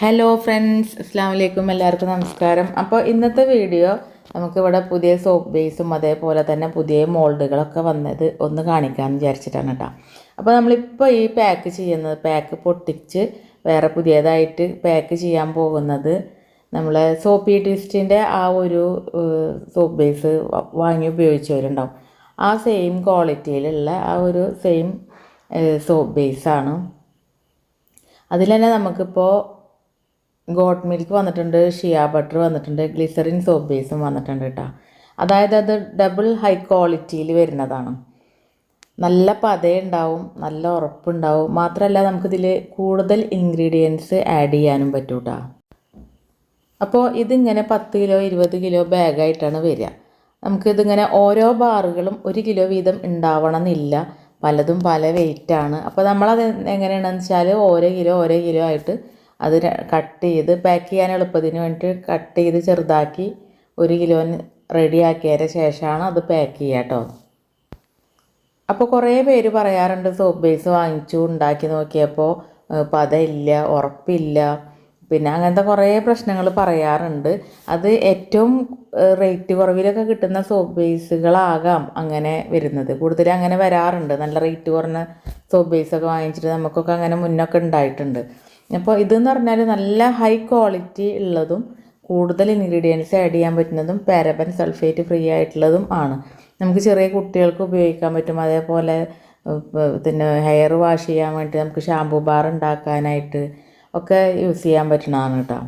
Hello friends അസ്സാം വലൈക്കും എല്ലാവർക്കും നമസ്കാരം. അപ്പോൾ ഇന്നത്തെ വീഡിയോ നമുക്കിവിടെ പുതിയ സോപ്പ് ബേസും അതേപോലെ തന്നെ പുതിയ മോൾഡുകളൊക്കെ വന്നത് ഒന്ന് കാണിക്കാമെന്ന് വിചാരിച്ചിട്ടാണ് കേട്ടോ. അപ്പോൾ നമ്മളിപ്പോൾ ഈ പാക്ക് ചെയ്യുന്നത് പാക്ക് പൊട്ടിച്ച് വേറെ പുതിയതായിട്ട് പാക്ക് ചെയ്യാൻ പോകുന്നത് നമ്മൾ സോപ്പി ട്വിസ്റ്റിന്റെ ആ ഒരു സോപ്പ് ബേസ് വാങ്ങി ഉപയോഗിച്ചവരുണ്ടാവും. ആ സെയിം ക്വാളിറ്റിയിലുള്ള ആ ഒരു സെയിം സോപ്പ് ബേസാണ് അതിൽ തന്നെ നമുക്കിപ്പോൾ ഗോട്ട് മിൽക്ക് വന്നിട്ടുണ്ട് ഷിയ ബട്ടർ വന്നിട്ടുണ്ട് ഗ്ലിസറിൻ സോപ്പ് ബേസും വന്നിട്ടുണ്ട് കേട്ടോ അതായത് അത് ഡബിൾ ഹൈ ക്വാളിറ്റിയിൽ വരുന്നതാണ്. നല്ല പതയുണ്ടാവും നല്ല ഉറപ്പുണ്ടാവും. മാത്രമല്ല നമുക്കിതിൽ കൂടുതൽ ഇൻഗ്രീഡിയൻസ് ആഡ് ചെയ്യാനും പറ്റും കേട്ടോ അപ്പോൾ ഇതിങ്ങനെ പത്ത് കിലോ ഇരുപത് കിലോ ബാഗായിട്ടാണ് വരിക. നമുക്കിതിങ്ങനെ ഓരോ ബാറുകളും ഒരു കിലോ വീതം ഉണ്ടാവണം എന്നില്ല പലതും പല വെയിറ്റാണ് അപ്പോൾ നമ്മളത് എങ്ങനെയാണെന്ന് വെച്ചാൽ ഓരോ കിലോ ഓരോ കിലോ ആയിട്ട് അത് കട്ട് ചെയ്ത് പാക്ക് ചെയ്യാൻ എളുപ്പത്തിന് വേണ്ടിയിട്ട് കട്ട് ചെയ്ത് ചെറുതാക്കി ഒരു കിലോന് റെഡിയാക്കിയതിന് ശേഷമാണ് അത് പാക്ക് ചെയ്യുക കേട്ടോ അപ്പോൾ കുറേ പേര് പറയാറുണ്ട് സോപ്പ് ബേസ് വാങ്ങിച്ചു ഉണ്ടാക്കി നോക്കിയപ്പോൾ പതയില്ല ഉറപ്പില്ല. പിന്നെ അങ്ങനത്തെ കുറേ പ്രശ്നങ്ങൾ പറയാറുണ്ട്. അത് ഏറ്റവും റേറ്റ് കുറവിലൊക്കെ കിട്ടുന്ന സോപ്പ് ബേസുകളാകാം അങ്ങനെ വരുന്നത്. കൂടുതൽ അങ്ങനെ വരാറുണ്ട്. നല്ല റേറ്റ് കുറഞ്ഞ സോപ്പ് ബേസൊക്കെ വാങ്ങിച്ചിട്ട് നമുക്കൊക്കെ അങ്ങനെ മുന്നൊക്കെ ഉണ്ടായിട്ടുണ്ട്. അപ്പോൾ ഇതെന്ന് പറഞ്ഞാൽ നല്ല ഹൈ ക്വാളിറ്റി ഉള്ളതും കൂടുതൽ ഇൻഗ്രീഡിയൻസ് ആഡ് ചെയ്യാൻ പറ്റുന്നതും പാരബൻ സൾഫേറ്റ് ഫ്രീ ആയിട്ടുള്ളതും ആണ്. നമുക്ക് ചെറിയ കുട്ടികൾക്ക് ഉപയോഗിക്കാൻ പറ്റും. അതേപോലെ പിന്നെ ഹെയർ വാഷ് ചെയ്യാൻ വേണ്ടി നമുക്ക് ഷാമ്പു ബാർ ഉണ്ടാക്കാനായിട്ട് ഒക്കെ യൂസ് ചെയ്യാൻ പറ്റുന്നതാണ് കേട്ടോ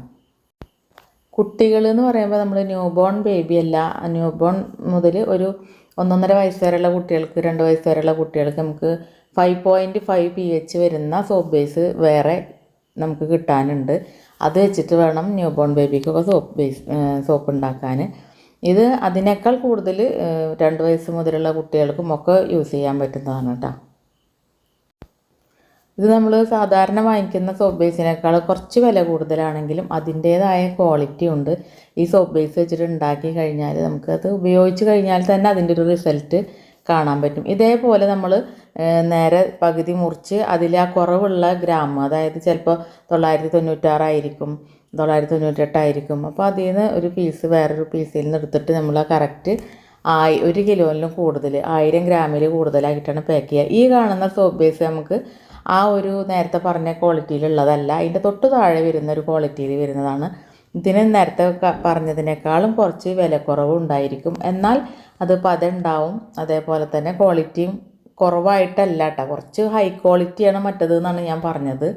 കുട്ടികൾ എന്ന് പറയുമ്പോൾ നമ്മൾ ന്യൂ ബോൺ ബേബി അല്ല ന്യൂ ബോൺ മുതൽ ഒരു ഒന്നൊന്നര വയസ്സ് വരെയുള്ള കുട്ടികൾക്ക് രണ്ട് വയസ്സ് വരെയുള്ള കുട്ടികൾക്ക് നമുക്ക് five point five P H വരുന്ന സോപ്പ് ബേസ് വേറെ നമുക്ക് കിട്ടാനുണ്ട്. അത് വെച്ചിട്ട് വേണം ന്യൂ ബോൺ ബേബിക്കൊക്കെ സോപ്പ് ബേസ് സോപ്പ് ഉണ്ടാക്കാൻ ഇത് അതിനേക്കാൾ കൂടുതൽ രണ്ട് വയസ്സ് മുതലുള്ള കുട്ടികൾക്കും ഒക്കെ യൂസ് ചെയ്യാൻ പറ്റുന്നതാണ് കേട്ടോ ഇത് നമ്മൾ സാധാരണ വാങ്ങിക്കുന്ന സോപ്പ് ബേസിനേക്കാൾ കുറച്ച് വില കൂടുതലാണെങ്കിലും അതിന്റേതായ ക്വാളിറ്റി ഉണ്ട്. ഈ സോപ്പ് ബേസ് വെച്ചിട്ട് ഉണ്ടാക്കി കഴിഞ്ഞാൽ നമുക്കത് ഉപയോഗിച്ച് കഴിഞ്ഞാൽ തന്നെ അതിന്റെ ഒരു റിസൾട്ട് കാണാൻ പറ്റും. ഇതേപോലെ നമ്മൾ നേരെ പകുതി മുറിച്ച് അതിൽ ആ കുറവുള്ള ഗ്രാമം അതായത് ചിലപ്പോൾ തൊള്ളായിരത്തി തൊണ്ണൂറ്റാറായിരിക്കും തൊള്ളായിരത്തി തൊണ്ണൂറ്റെട്ടായിരിക്കും അപ്പോൾ അതിൽ നിന്ന് ഒരു പീസ് വേറൊരു പീസിൽ നിന്ന് എടുത്തിട്ട് നമ്മൾ ആ കറക്റ്റ് ആയി ഒരു കിലോയിലും കൂടുതൽ ആയിരം ഗ്രാമിൽ കൂടുതലായിട്ടാണ് പാക്ക് ചെയ്യുക ഈ കാണുന്ന സോപ്പ് ബേസ് നമുക്ക് ആ ഒരു നേരത്തെ പറഞ്ഞ ക്വാളിറ്റിയിലുള്ളതല്ല അതിന്റെ തൊട്ട് താഴെ വരുന്ന ഒരു ക്വാളിറ്റിയിൽ വരുന്നതാണ്. ഇതിന് നേരത്തെ പറഞ്ഞതിനേക്കാളും കുറച്ച് വിലക്കുറവ് ഉണ്ടായിരിക്കും എന്നാൽ അത് പതുണ്ടാവും അതേപോലെ തന്നെ ക്വാളിറ്റിയും കുറവായിട്ടല്ല കേട്ടോ കുറച്ച് ഹൈ ക്വാളിറ്റിയാണ് മറ്റത് എന്നാണ് ഞാൻ പറഞ്ഞത്.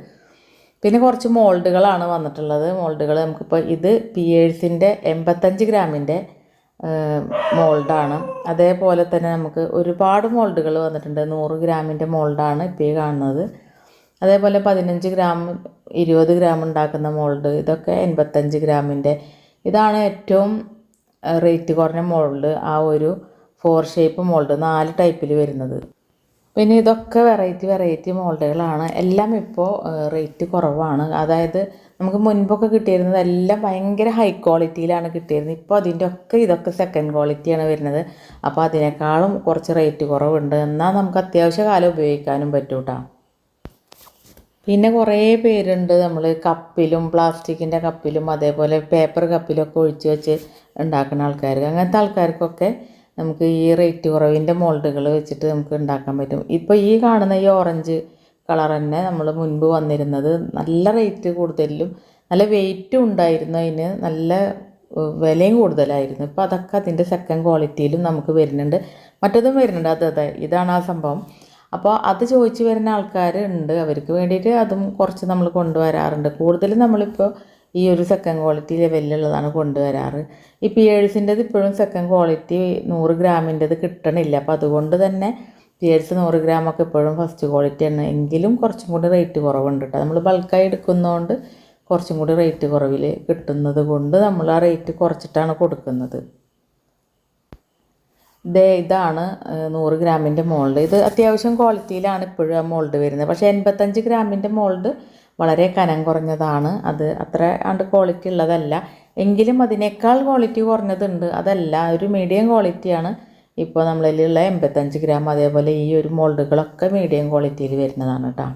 പിന്നെ കുറച്ച് മോൾഡുകളാണ് വന്നിട്ടുള്ളത്. മോൾഡുകൾ നമുക്കിപ്പോൾ ഇത് പിയേഴ്സിന്റെ എൺപത്തഞ്ച് ഗ്രാമിന്റെ മോൾഡാണ്. അതേപോലെ തന്നെ നമുക്ക് ഒരുപാട് മോൾഡുകൾ വന്നിട്ടുണ്ട്. നൂറ് ഗ്രാമിന്റെ മോൾഡാണ് ഇപ്പോൾ ഈ കാണുന്നത്. അതേപോലെ പതിനഞ്ച് ഗ്രാം ഇരുപത് ഗ്രാം ഉണ്ടാക്കുന്ന മോൾഡ് ഇതൊക്കെ എൺപത്തഞ്ച് ഗ്രാമിന്റെ ഇതാണ് ഏറ്റവും റേറ്റ് കുറഞ്ഞ മോൾഡ്. ആ ഒരു ഫോർ ഷേപ്പ് മോൾഡ് നാല് ടൈപ്പിൽ വരുന്നത്. പിന്നെ ഇതൊക്കെ വെറൈറ്റി വെറൈറ്റി മോൾഡുകളാണ്. എല്ലാം ഇപ്പോൾ റേറ്റ് കുറവാണ്. അതായത് നമുക്ക് മുൻപൊക്കെ കിട്ടിയിരുന്നത് എല്ലാം ഭയങ്കര ഹൈ ക്വാളിറ്റിയിലാണ് കിട്ടിയിരുന്നത്. ഇപ്പോൾ അതിന്റെ ഒക്കെ ഇതൊക്കെ സെക്കൻഡ് ക്വാളിറ്റിയാണ് വരുന്നത്. അപ്പോൾ അതിനേക്കാളും കുറച്ച് റേറ്റ് കുറവുണ്ട്. എന്നാൽ നമുക്ക് അത്യാവശ്യ കാലം ഉപയോഗിക്കാനും പറ്റും കേട്ടോ പിന്നെ കുറേ പേരുണ്ട്. നമ്മൾ കപ്പിലും പ്ലാസ്റ്റിക്കിന്റെ കപ്പിലും അതേപോലെ പേപ്പർ കപ്പിലൊക്കെ ഒഴിച്ച് വെച്ച് ഉണ്ടാക്കുന്ന ആൾക്കാർക്ക് അങ്ങനത്തെ ആൾക്കാർക്കൊക്കെ നമുക്ക് ഈ റേറ്റ് കുറവിന്റെ മോൾഡുകൾ വെച്ചിട്ട് നമുക്ക് ഉണ്ടാക്കാൻ പറ്റും. ഇപ്പോൾ ഈ കാണുന്ന ഈ ഓറഞ്ച് കളർ തന്നെ നമ്മൾ മുൻപ് വന്നിരുന്നത് നല്ല റേറ്റ് കൂടുതലും നല്ല വെയിറ്റും ഉണ്ടായിരുന്നു അതിന് നല്ല വിലയും കൂടുതലായിരുന്നു. ഇപ്പോൾ അതൊക്കെ അതിന്റെ സെക്കൻഡ് ക്വാളിറ്റിയിലും നമുക്ക് വരുന്നുണ്ട്. മറ്റതും വരുന്നുണ്ട്. അത് അതെ ഇതാണ് ആ സംഭവം. അപ്പോൾ അത് ചോദിച്ച് വരുന്ന ആൾക്കാരുണ്ട് അവർക്ക് വേണ്ടിയിട്ട് അതും കുറച്ച് നമ്മൾ കൊണ്ടുവരാറുണ്ട്. കൂടുതലും നമ്മളിപ്പോൾ ഈ ഒരു സെക്കൻഡ് ക്വാളിറ്റി ലെവലിലുള്ളതാണ് കൊണ്ടുവരാറ്. ഈ പിയേഴ്സിന്റെത് ഇപ്പോഴും സെക്കൻഡ് ക്വാളിറ്റി നൂറ് ഗ്രാമിന്റെത് കിട്ടണില്ല. അപ്പോൾ അതുകൊണ്ട് തന്നെ പിയേഴ്സ് നൂറ് ഗ്രാമൊക്കെ ഇപ്പോഴും ഫസ്റ്റ് ക്വാളിറ്റി ആണ്. എങ്കിലും കുറച്ചും കൂടി റേറ്റ് കുറവുണ്ട് കേട്ടോ നമ്മൾ ബൾക്കായി എടുക്കുന്നതുകൊണ്ട് കുറച്ചും കൂടി റേറ്റ് കുറവിൽ കിട്ടുന്നത് കൊണ്ട് നമ്മൾ ആ റേറ്റ് കുറച്ചിട്ടാണ് കൊടുക്കുന്നത്. ദേ ഇതാണ് നൂറ് ഗ്രാമിന്റെ മോൾഡ് ഇത് അത്യാവശ്യം ക്വാളിറ്റിയിലാണ് ഇപ്പോഴും ആ മോൾഡ് വരുന്നത്. പക്ഷേ എൺപത്തഞ്ച് ഗ്രാമിന്റെ മോൾഡ് വളരെ കനം കുറഞ്ഞതാണ്. അത് അത്ര ആണ്ട് ക്വാളിറ്റി ഉള്ളതല്ല. എങ്കിലും അതിനേക്കാൾ ക്വാളിറ്റി കുറഞ്ഞതുണ്ട്. അതല്ല ഒരു മീഡിയം ക്വാളിറ്റിയാണ് ഇപ്പോൾ നമ്മളിലുള്ള എൺപത്തഞ്ച് ഗ്രാം അതേപോലെ ഈ ഒരു മോൾഡുകളൊക്കെ മീഡിയം ക്വാളിറ്റിയിൽ വരുന്നതാണ് കേട്ടോ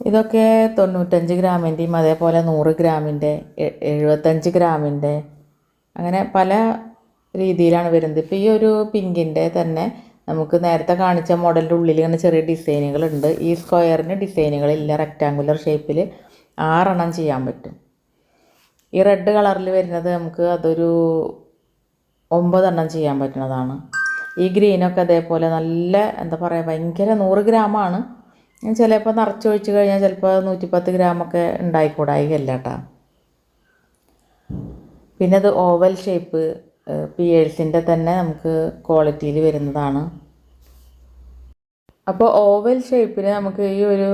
ഇതൊക്കെ തൊണ്ണൂറ്റഞ്ച് ഗ്രാമിന്റെയും അതേപോലെ നൂറ് ഗ്രാമിന്റെ എഴുപത്തഞ്ച് ഗ്രാമിന്റെ അങ്ങനെ പല രീതിയിലാണ് വരുന്നത്. ഇപ്പോൾ ഈ ഒരു പിങ്കിന്റെ തന്നെ നമുക്ക് നേരത്തെ കാണിച്ച മോഡലിന്റെ ഉള്ളിൽ ഇങ്ങനെ ചെറിയ ഡിസൈനുകളുണ്ട്. ഈ സ്ക്വയറിന് ഡിസൈനുകളില്ല. റെക്റ്റാങ്കുലർ ഷേപ്പിൽ ആറെണ്ണം ചെയ്യാൻ പറ്റും. ഈ റെഡ് കളറിൽ വരുന്നത് നമുക്ക് അതൊരു ഒമ്പതെണ്ണം ചെയ്യാൻ പറ്റുന്നതാണ്. ഈ ഗ്രീനൊക്കെ അതേപോലെ നല്ല എന്താ പറയുക ഭയങ്കര നൂറ് ഗ്രാമാണ്. ചിലപ്പോൾ നിറച്ചൊഴിച്ച് കഴിഞ്ഞാൽ ചിലപ്പോൾ നൂറ്റിപ്പത്ത് ഗ്രാമൊക്കെ ഉണ്ടായിക്കൂടായികല്ല കേട്ടോ പിന്നെ അത് ഓവൽ ഷേപ്പ്. പിയേഴ്സിന്റെ തന്നെ നമുക്ക് ക്വാളിറ്റിയിൽ വരുന്നതാണ്. അപ്പോൾ ഓവൽ ഷേപ്പിന് നമുക്ക് ഈ ഒരു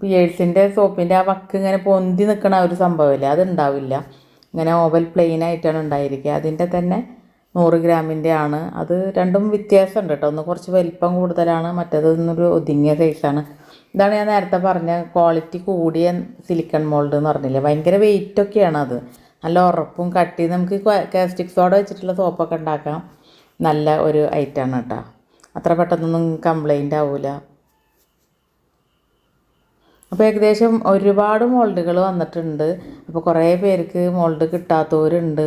പിയേഴ്സിന്റെ സോപ്പിന്റെ ആ വക്ക് ഇങ്ങനെ പൊന്തി നിൽക്കണ ഒരു സംഭവമില്ല അത് ഉണ്ടാവില്ല ഇങ്ങനെ ഓവൽ പ്ലെയിൻ ആയിട്ടാണ് ഉണ്ടായിരിക്കുക. അതിന്റെ തന്നെ നൂറ് ഗ്രാമിന്റെ ആണ്. അത് രണ്ടും വ്യത്യാസമുണ്ട് കേട്ടോ. ഒന്ന് കുറച്ച് വലിപ്പം കൂടുതലാണ് മറ്റേത് ഒന്നൊരു ഒതുങ്ങിയ സൈസാണ് ഇതാണ് ഞാൻ നേരത്തെ പറഞ്ഞ ക്വാളിറ്റി കൂടിയ സിലിക്കൺ മോൾഡ് എന്ന് പറഞ്ഞില്ലേ? ഭയങ്കര വെയിറ്റ് ഒക്കെയാണ് അത്. നല്ല ഉറപ്പും കട്ടി നമുക്ക് കാസ്റ്റിക് സോഡ വെച്ചിട്ടുള്ള സോപ്പൊക്കെ ഉണ്ടാക്കാം. നല്ല ഒരു ഐറ്റമാണ് കേട്ടോ അത്ര പെട്ടെന്നൊന്നും കംപ്ലൈന്റ് ആവില്ല അപ്പോൾ ഏകദേശം ഒരുപാട് മോൾഡുകൾ വന്നിട്ടുണ്ട്. അപ്പോൾ കുറേ പേർക്ക് മോൾഡ് കിട്ടാത്തവരുണ്ട്.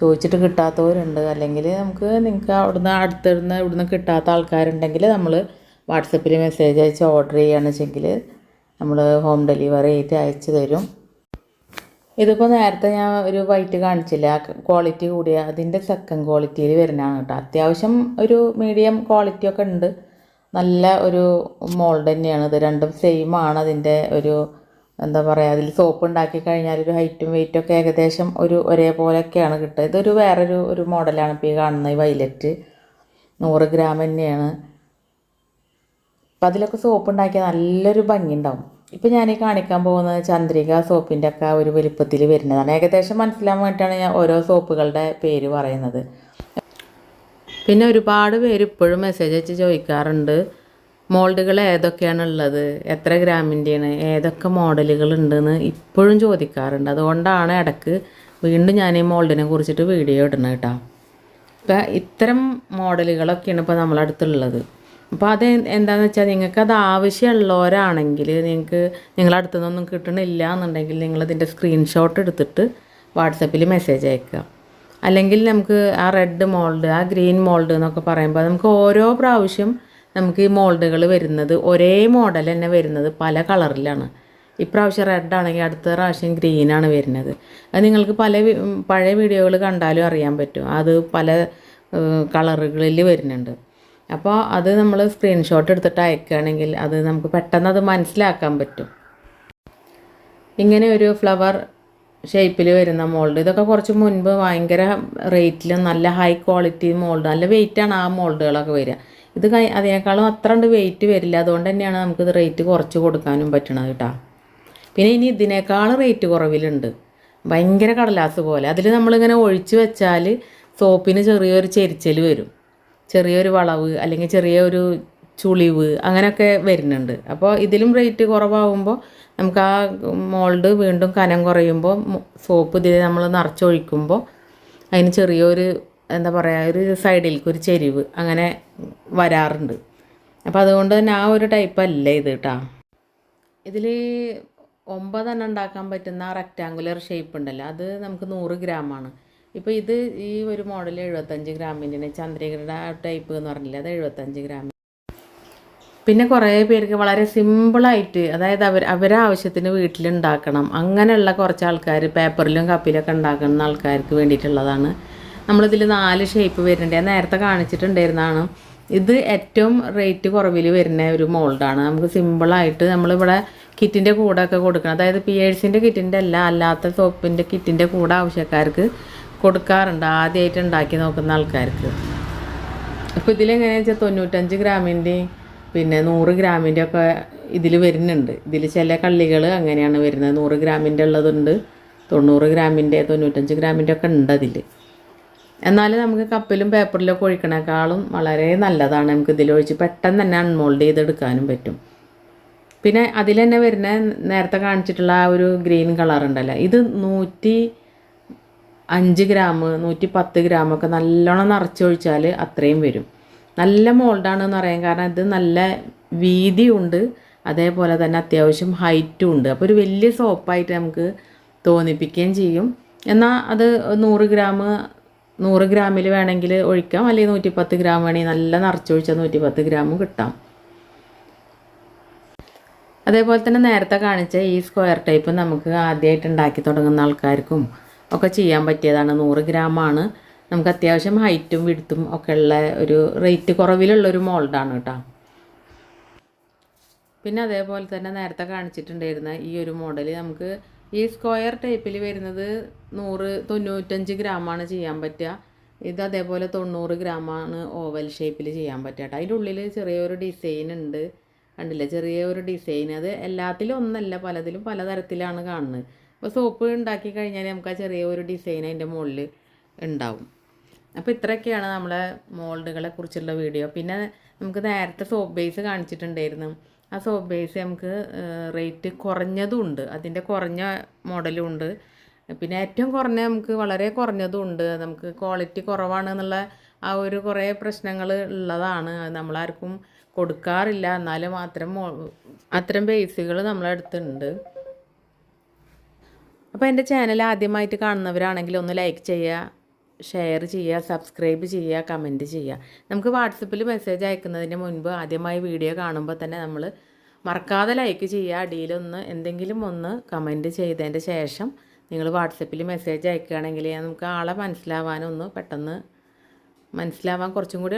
ചോദിച്ചിട്ട് കിട്ടാത്തവരുണ്ട്. അല്ലെങ്കിൽ നമുക്ക് നിങ്ങൾക്ക് അവിടുന്ന് അടുത്തിരുന്ന് ഇവിടുന്ന് കിട്ടാത്ത ആൾക്കാരുണ്ടെങ്കിൽ നമ്മൾ വാട്സപ്പിൽ മെസ്സേജ് അയച്ച് ഓർഡർ ചെയ്യുകയാണെന്ന് വെച്ചെങ്കിൽ നമ്മൾ ഹോം ഡെലിവറി ആയിട്ട് അയച്ചു തരും. ഇതിപ്പോൾ നേരത്തെ ഞാൻ ഒരു വൈറ്റ് കാണിച്ചില്ല. ക്വാളിറ്റി കൂടിയ അതിന്റെ സെക്കൻഡ് ക്വാളിറ്റിയിൽ വരുന്നതാണ് കേട്ടോ. അത്യാവശ്യം ഒരു മീഡിയം ക്വാളിറ്റി ഒക്കെ ഉണ്ട്. നല്ല ഒരു മോൾഡ് തന്നെയാണ്. ഇത് രണ്ടും സെയിം ആണ് അതിന്റെ ഒരു എന്താ പറയുക അതിൽ സോപ്പ് ഉണ്ടാക്കി കഴിഞ്ഞാൽ ഒരു ഹൈറ്റും വെയിറ്റും ഒക്കെ ഏകദേശം ഒരു ഒരേപോലെയൊക്കെയാണ് കിട്ടുക. ഇതൊരു വേറൊരു ഒരു മോഡലാണ് ഇപ്പോൾ ഈ കാണുന്ന ഈ വൈലറ്റ് നൂറ് ഗ്രാം തന്നെയാണ്. അപ്പം അതിലൊക്കെ സോപ്പ് ഉണ്ടാക്കിയാൽ നല്ലൊരു ഭംഗി ഉണ്ടാവും ഇപ്പം ഞാൻ കാണിക്കാൻ പോകുന്നത് ചന്ദ്രിക സോപ്പിന്റെ ഒക്കെ ഒരു വലിപ്പത്തിൽ വരുന്നതാണ്. ഏകദേശം മനസ്സിലാൻ വേണ്ടിയിട്ടാണ് ഞാൻ ഓരോ സോപ്പുകളുടെ പേര് പറയുന്നത്. പിന്നെ ഒരുപാട് പേര് ഇപ്പോഴും മെസ്സേജ് അയച്ച് ചോദിക്കാറുണ്ട് മോൾഡുകൾ ഏതൊക്കെയാണ് ഉള്ളത്? എത്ര ഗ്രാമിന്റെയാണ് ഏതൊക്കെ മോഡലുകൾ ഉണ്ടെന്ന് ഇപ്പോഴും ചോദിക്കാറുണ്ട്. അതുകൊണ്ടാണ് ഇടയ്ക്ക് വീണ്ടും ഞാൻ ഈ മോൾഡിനെ കുറിച്ചിട്ട് വീഡിയോ ഇടുന്നത് കേട്ടോ. ഇപ്പം ഇത്തരം മോഡലുകളൊക്കെയാണ് ഇപ്പോൾ നമ്മളടുത്തുള്ളത് അപ്പോൾ അത് എന്താണെന്ന് വെച്ചാൽ നിങ്ങൾക്ക് അത് ആവശ്യമുള്ളവരാണെങ്കിൽ നിങ്ങൾക്ക് നിങ്ങളുടെ അടുത്തു നിന്നൊന്നും കിട്ടണില്ല എന്നുണ്ടെങ്കിൽ നിങ്ങളതിന്റെ സ്ക്രീൻഷോട്ട് എടുത്തിട്ട് വാട്സപ്പിൽ മെസ്സേജ് അയക്കുക. അല്ലെങ്കിൽ നമുക്ക് ആ റെഡ് മോൾഡ് ആ ഗ്രീൻ മോൾഡ് എന്നൊക്കെ പറയുമ്പോൾ നമുക്ക് ഓരോ പ്രാവശ്യം നമുക്ക് ഈ മോൾഡുകൾ വരുന്നത് ഒരേ മോഡൽ തന്നെ വരുന്നത് പല കളറിലാണ് ഇപ്രാവശ്യം റെഡ് ആണെങ്കിൽ അടുത്ത പ്രാവശ്യം ഗ്രീനാണ് വരുന്നത്. അത് നിങ്ങൾക്ക് പല പഴയ വീഡിയോകൾ കണ്ടാലും അറിയാൻ പറ്റും. അത് പല കളറുകളിൽ വരുന്നുണ്ട്. അപ്പോൾ അത് നമ്മൾ സ്ക്രീൻഷോട്ട് എടുത്തിട്ട് അയക്കുകയാണെങ്കിൽ അത് നമുക്ക് പെട്ടെന്ന് അത് മനസ്സിലാക്കാൻ പറ്റും. ഇങ്ങനെ ഒരു ഫ്ലവർ ഷേപ്പിൽ വരുന്ന മോൾഡ് ഇതൊക്കെ കുറച്ച് മുൻപ് ഭയങ്കര റേറ്റിൽ നല്ല ഹൈ ക്വാളിറ്റി മോൾഡ് നല്ല വെയിറ്റാണ് ആ മോൾഡുകളൊക്കെ വരിക. ഇത് അതിനേക്കാളും അത്ര ഉണ്ട് വെയിറ്റ് വരില്ല. അതുകൊണ്ട് തന്നെയാണ് നമുക്ക് നമുക്കിത് റേറ്റ് കുറച്ച് കൊടുക്കാനും പറ്റണത് കേട്ടോ പിന്നെ ഇനി ഇതിനേക്കാൾ റേറ്റ് കുറവിലുണ്ട്. ഭയങ്കര കടലാസ് പോലെ. അതിൽ നമ്മളിങ്ങനെ ഒഴിച്ച് വെച്ചാൽ സോപ്പിന് ചെറിയൊരു ചെരിച്ചൽ വരും. ചെറിയൊരു വളവ് അല്ലെങ്കിൽ ചെറിയൊരു ചുളിവ് അങ്ങനെയൊക്കെ വരുന്നുണ്ട്. അപ്പോൾ ഇതിലും റേറ്റ് കുറവാകുമ്പോൾ നമുക്ക് ആ മോൾഡ് വീണ്ടും കനം കുറയുമ്പോൾ സോപ്പ് ഇതിൽ നമ്മൾ നിറച്ചൊഴിക്കുമ്പോൾ അതിന് ചെറിയൊരു എന്താ പറയുക ഒരു സൈഡിലേക്ക് ഒരു ചെരിവ് അങ്ങനെ വരാറുണ്ട്. അപ്പോൾ അതുകൊണ്ട് തന്നെ ആ ഒരു ടൈപ്പ് അല്ല ഇത് കേട്ടോ ഇതിൽ ഒമ്പതെണ്ണം ഉണ്ടാക്കാൻ പറ്റുന്ന ആ റെക്റ്റാങ്കുലർ ഷേപ്പ് ഉണ്ടല്ലോ അത് നമുക്ക് നൂറ് ഗ്രാമാണ് ഇപ്പോൾ ഇത് ഈ ഒരു മോഡൽ എഴുപത്തഞ്ച് ഗ്രാമിന്റെ ചന്ദ്രികയുടെ ആ ടൈപ്പ് എന്ന് പറഞ്ഞില്ല അത് എഴുപത്തഞ്ച് ഗ്രാം പിന്നെ കുറേ പേർക്ക് വളരെ സിമ്പിളായിട്ട് അതായത് അവർ അവരെ ആവശ്യത്തിന് വീട്ടിലുണ്ടാക്കണം. അങ്ങനെയുള്ള കുറച്ച് ആൾക്കാർ പേപ്പറിലും കപ്പിലൊക്കെ ഉണ്ടാക്കുന്ന ആൾക്കാർക്ക് വേണ്ടിയിട്ടുള്ളതാണ്. നമ്മളിതിൽ നാല് ഷേപ്പ് വരുന്നുണ്ട്. ഞാൻ നേരത്തെ കാണിച്ചിട്ടുണ്ടായിരുന്നതാണ് ഇത് ഏറ്റവും റേറ്റ് കുറവിൽ വരുന്ന ഒരു മോൾഡാണ് നമുക്ക് സിമ്പിളായിട്ട് നമ്മളിവിടെ കിറ്റിന്റെ കൂടെ ഒക്കെ കൊടുക്കണം. അതായത് പിയേഴ്സിന്റെ കിറ്റിന്റെ അല്ല അല്ലാത്ത സോപ്പിന്റെ കിറ്റിന്റെ കൂടെ ആവശ്യക്കാർക്ക് കൊടുക്കാറുണ്ട്. ആദ്യമായിട്ട് ഉണ്ടാക്കി നോക്കുന്ന ആൾക്കാർക്ക്. അപ്പോൾ ഇതിലെങ്ങനെയാണെന്ന് വെച്ചാൽ തൊണ്ണൂറ്റഞ്ച് ഗ്രാമിന്റെയും പിന്നെ നൂറ് ഗ്രാമിന്റെ ഒക്കെ ഇതിൽ വരുന്നുണ്ട്. ഇതിൽ ചില കള്ളികൾ അങ്ങനെയാണ് വരുന്നത്. നൂറ് ഗ്രാമിന്റെ ഉള്ളതുണ്ട്. തൊണ്ണൂറ് ഗ്രാമിന്റെ തൊണ്ണൂറ്റഞ്ച് ഗ്രാമിന്റെ ഒക്കെ ഉണ്ട് അതിൽ എന്നാലും നമുക്ക് കപ്പിലും പേപ്പറിലും ഒക്കെ ഒഴിക്കണേക്കാളും വളരെ നല്ലതാണ്. നമുക്ക് ഇതിലൊഴിച്ച് പെട്ടെന്ന് തന്നെ അൺമോൾഡ് ചെയ്തെടുക്കാനും പറ്റും. പിന്നെ അതിൽ തന്നെ വരുന്ന നേരത്തെ കാണിച്ചിട്ടുള്ള ആ ഒരു ഗ്രീൻ കളർ ഉണ്ടല്ലോ. ഇത് നൂറ്റി അഞ്ച് ഗ്രാം നൂറ്റി പത്ത് ഗ്രാമൊക്കെ നല്ലോണം നിറച്ചൊഴിച്ചാൽ അത്രയും വരും. നല്ല മോൾഡാണെന്ന് പറയാം കാരണം ഇത് നല്ല വീതിയുണ്ട്. അതേപോലെ തന്നെ അത്യാവശ്യം ഹൈറ്റും ഉണ്ട്. അപ്പോൾ ഒരു വലിയ സോപ്പായിട്ട് നമുക്ക് തോന്നിപ്പിക്കുകയും ചെയ്യും. എന്നാൽ അത് നൂറ് ഗ്രാം നൂറ് ഗ്രാമിൽ വേണമെങ്കിൽ ഒഴിക്കാം. അല്ലെങ്കിൽ നൂറ്റിപ്പത്ത് ഗ്രാം വേണമെങ്കിൽ നല്ല നിറച്ചൊഴിച്ചാൽ നൂറ്റിപ്പത്ത് ഗ്രാമും കിട്ടാം. അതേപോലെ തന്നെ നേരത്തെ കാണിച്ച ഈ സ്ക്വയർ ടൈപ്പ് നമുക്ക് ആദ്യമായിട്ട് ഉണ്ടാക്കി തുടങ്ങുന്ന ആൾക്കാർക്കും ഒക്കെ ചെയ്യാൻ പറ്റിയതാണ്. നൂറ് ഗ്രാമാണ്. നമുക്ക് അത്യാവശ്യം ഹൈറ്റും വിടുത്തും ഒക്കെ ഉള്ള ഒരു റേറ്റ് കുറവിലുള്ളൊരു മോൾഡാണ് കേട്ടോ. പിന്നെ അതേപോലെ തന്നെ നേരത്തെ കാണിച്ചിട്ടുണ്ടായിരുന്ന ഈ ഒരു മോഡൽ നമുക്ക് ഈ സ്ക്വയർ ടൈപ്പിൽ വരുന്നത് നൂറ് തൊണ്ണൂറ്റഞ്ച് ഗ്രാമാണ് ചെയ്യാൻ പറ്റുക. ഇത് അതേപോലെ തൊണ്ണൂറ് ഗ്രാമാണ് ഓവൽ ഷേപ്പിൽ ചെയ്യാൻ പറ്റുക കേട്ടോ. അതിന്റെ ഉള്ളിൽ ചെറിയൊരു ഡിസൈൻ ഉണ്ട്. കണ്ടില്ലേ? ചെറിയ ഒരു ഡിസൈൻ. അത് എല്ലാത്തിലും ഒന്നല്ല പലതിലും പലതരത്തിലാണ് കാണുന്നത്. അപ്പോൾ സോപ്പ് ഉണ്ടാക്കി കഴിഞ്ഞാൽ നമുക്ക് ആ ചെറിയ ഒരു ഡിസൈൻ അതിന്റെ മുകളിൽ ഉണ്ടാവും. അപ്പോൾ ഇത്രയൊക്കെയാണ് നമ്മളെ മോൾഡുകളെ കുറിച്ചുള്ള വീഡിയോ പിന്നെ നമുക്ക് നേരത്തെ സോപ്പ് ബേസ് കാണിച്ചിട്ടുണ്ടായിരുന്നു. ആ സോപ്പ് ബേസ് നമുക്ക് റേറ്റ് കുറഞ്ഞതും ഉണ്ട്. അതിന്റെ കുറഞ്ഞ മോഡലും ഉണ്ട്. പിന്നെ ഏറ്റവും കുറഞ്ഞ നമുക്ക് വളരെ കുറഞ്ഞതും ഉണ്ട്. നമുക്ക് ക്വാളിറ്റി കുറവാണ് എന്നുള്ള ആ ഒരു കുറേ പ്രശ്നങ്ങൾ ഉള്ളതാണ്. നമ്മളാർക്കും കൊടുക്കാറില്ല. എന്നാലും അത്തരം അത്തരം ബേസുകൾ നമ്മളെ അടുത്തുണ്ട്. അപ്പോൾ എന്റെ ചാനൽ ആദ്യമായിട്ട് കാണുന്നവരാണെങ്കിൽ ഒന്ന് ലൈക്ക് ചെയ്യുക ഷെയർ ചെയ്യുക സബ്സ്ക്രൈബ് ചെയ്യുക കമന്റ് ചെയ്യുക നമുക്ക് വാട്സപ്പിൽ മെസ്സേജ് അയക്കുന്നതിന് മുൻപ് ആദ്യമായി വീഡിയോ കാണുമ്പോൾ തന്നെ നമ്മൾ മറക്കാതെ ലൈക്ക് ചെയ്യുക അടിയിലൊന്ന് എന്തെങ്കിലും ഒന്ന് കമന്റ് ചെയ്തതിന്റെ ശേഷം നിങ്ങൾ വാട്സപ്പിൽ മെസ്സേജ് അയക്കുകയാണെങ്കിൽ നമുക്ക് ആളെ മനസ്സിലാവാനൊന്ന് പെട്ടെന്ന് മനസ്സിലാവാൻ കുറച്ചും കൂടി